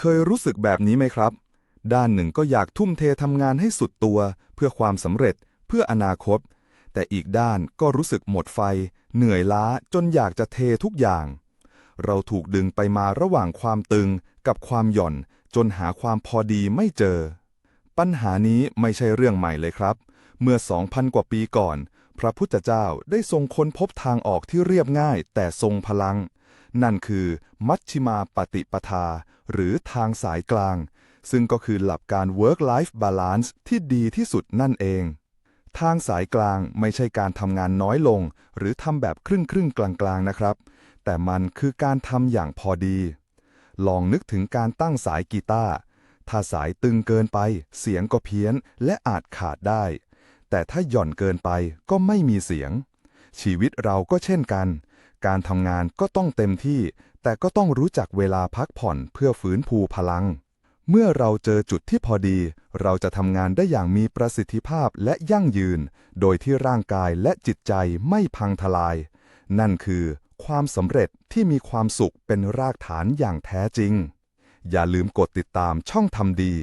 เคยรู้สึกแบบนี้ไหมครับ ด้านหนึ่งก็อยากทุ่มเททำงานให้สุดตัว เพื่อความสำเร็จ เพื่ออนาคต แต่อีกด้านก็รู้สึกหมดไฟ เหนื่อยล้าจนอยากจะเททุกอย่าง เราถูกดึงไปมาระหว่างความตึงกับความหย่อน จนหาความพอดีไม่เจอ ปัญหานี้ไม่ใช่เรื่องใหม่เลยครับ เมื่อ 2,000 กว่าปีก่อน พระพุทธเจ้าได้ทรงค้นพบทางออกที่เรียบง่ายแต่ทรงพลัง นั่นคือมัชชิมาปฏิปทา หรือทางสายกลาง ซึ่งก็คือหลักการ work-life balance ที่ดีที่สุดนั่นเอง ทางสายกลางไม่ใช่การทำงานน้อยลง หรือทำแบบครึ่งครึ่งๆกลางๆนะครับ แต่มันคือการทำอย่างพอดี ลองนึกถึงการตั้งสายกีตาร์ถ้าสายตึงเกินไป เสียงก็เพี้ยนและอาจขาดได้ แต่ถ้าหย่อนเกินไปก็ไม่มีเสียง ชีวิตเราก็เช่นกัน การทำงานก็ต้องเต็มที่ แต่ก็ต้องรู้จักเวลาพักผ่อนเพื่อฟื้นฟูพลัง เมื่อเราเจอจุดที่พอดี เราจะทำงานได้อย่างมีประสิทธิภาพและยั่งยืน โดยที่ร่างกายและจิตใจไม่พังทลาย นั่นคือ ความสำเร็จที่มีความสุขเป็นรากฐานอย่างแท้จริง อย่าลืมกดติดตามช่องทำดี